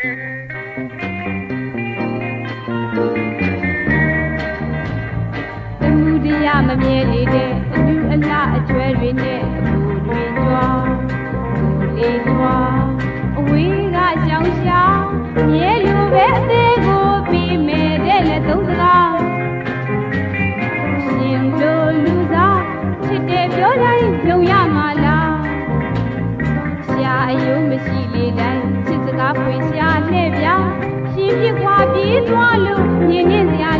အမှုတရားမမြဲလေတဲ့အလူအလအကျွဲတွေနဲ့အမှုတွေကြွားကိုလေးကြွားအဝေးကရှောင်ရှောင်မြဲလိုပဲအသေးကိုပြီးမဲ့တဲ့လက်သုံးစကားရှင်တို့လူသားချစ်တယ်ပြောတိုင်းယုံရမှာလားရှာအယုံမရှိလေတိုင်း သားဖွေရှာလှဲ့ပြရှင်ပြခွာပြေးသွားလို့ညင်ညင်စရာ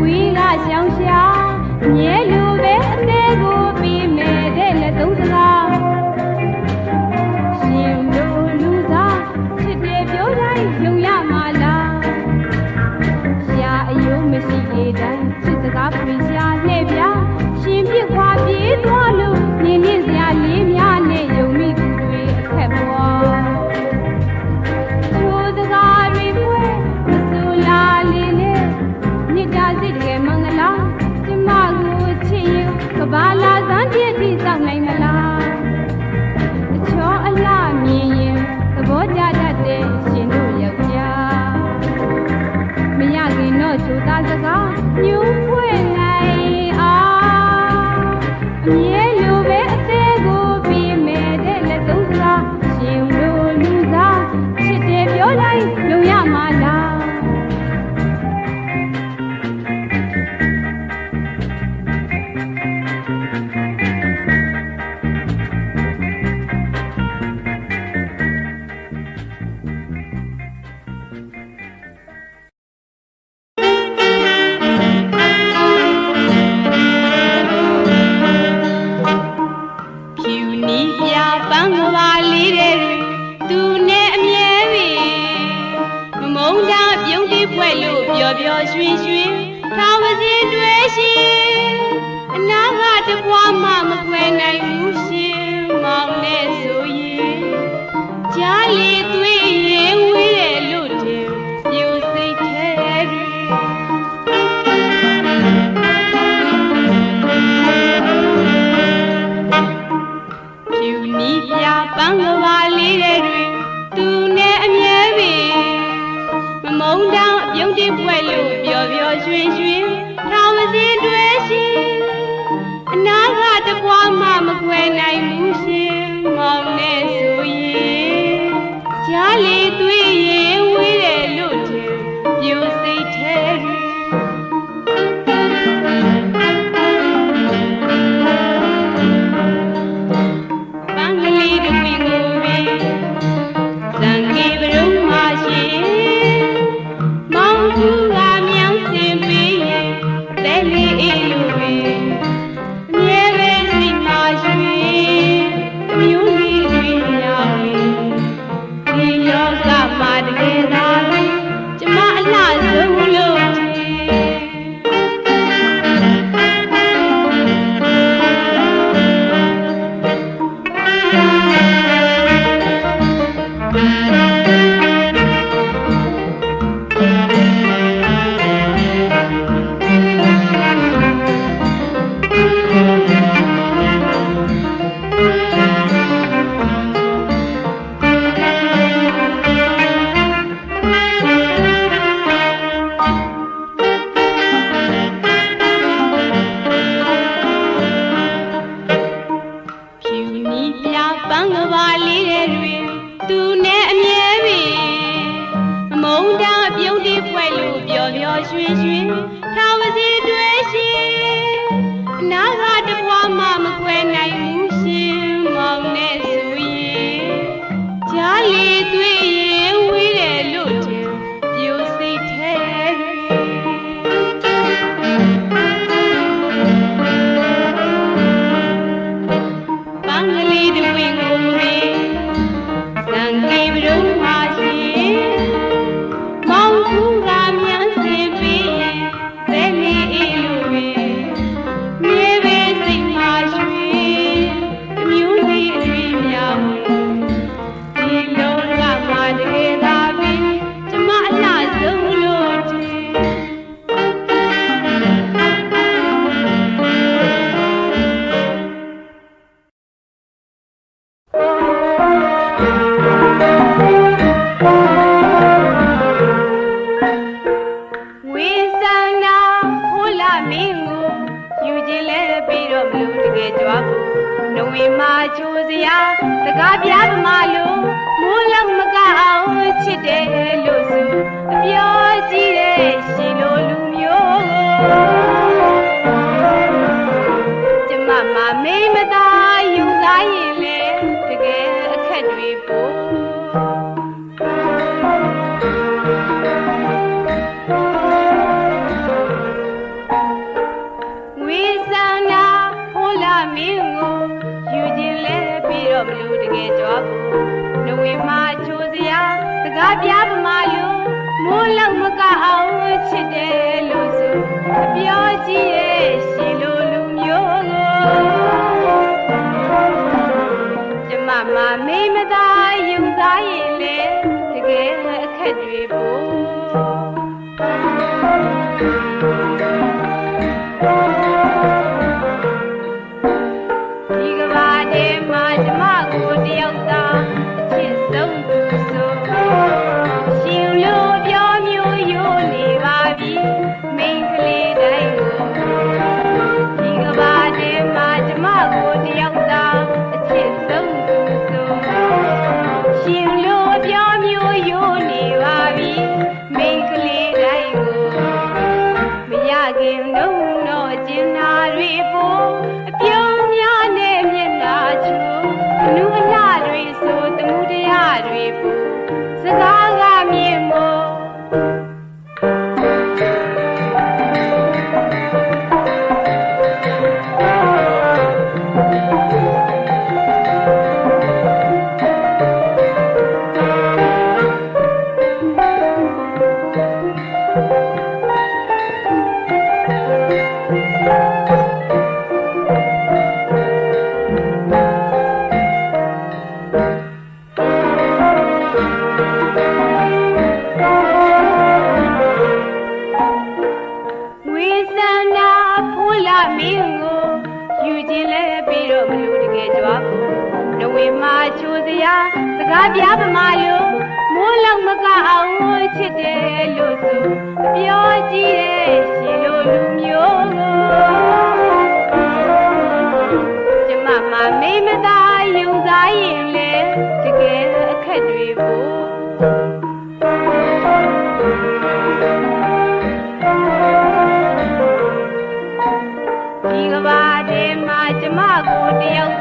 ဝီးကရှောင်းရှာမြဲလူ ပျော်ရွှင်ရွှင်ထောင်ပစင်တွေရှိအနာကတပွားမှမကွယ်နိုင်ဘူး မင်းကိုယူခြင်းလဲပြီးတော့မလို့တကယ်ကြွားဖို့နဝေမာချိုးစရာစကားပြပမာလို့မိုးလုံးမကအောင်ချစ်တယ်လို့ဆိုအပြောကြည့်တဲ့ရှင်လိုလူမျိုးကိုကျ တော့မလို့တကယ်ကြွားဖို့နဝေမာချိုးစရာစကားပြပမာလို့မိုးလောက်မကအောင်ချစ်တယ်လို့ဆိုအပြောကြည့်ရဲ့ရှင်လိုလူမျိုးကိုကျမမမေးမသာယူသားရင်လေတကယ်အခက်တွေပို့ မရ ပြပမာလို့မိုးလောက်မကအောင်ချစ်တယ်လို့ဆိုအပြောကြည့်တဲ့ရှင်လိုလူမျိုးကိုကျမမမိမသာယူသားရင်လေတကယ်အခက်တွေပို့ဒီကဘာထဲမှာကျမကိုတယောက်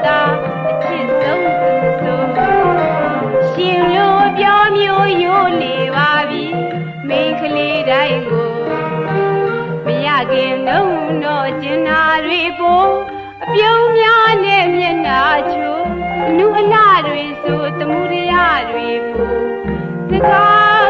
ခင်တော့တော့ကျင်နာတွေပို့အပြုံးများနဲ့မျက်နာချိုးအနုအလှတွေဆိုတမှုတရားတွေပို့စကား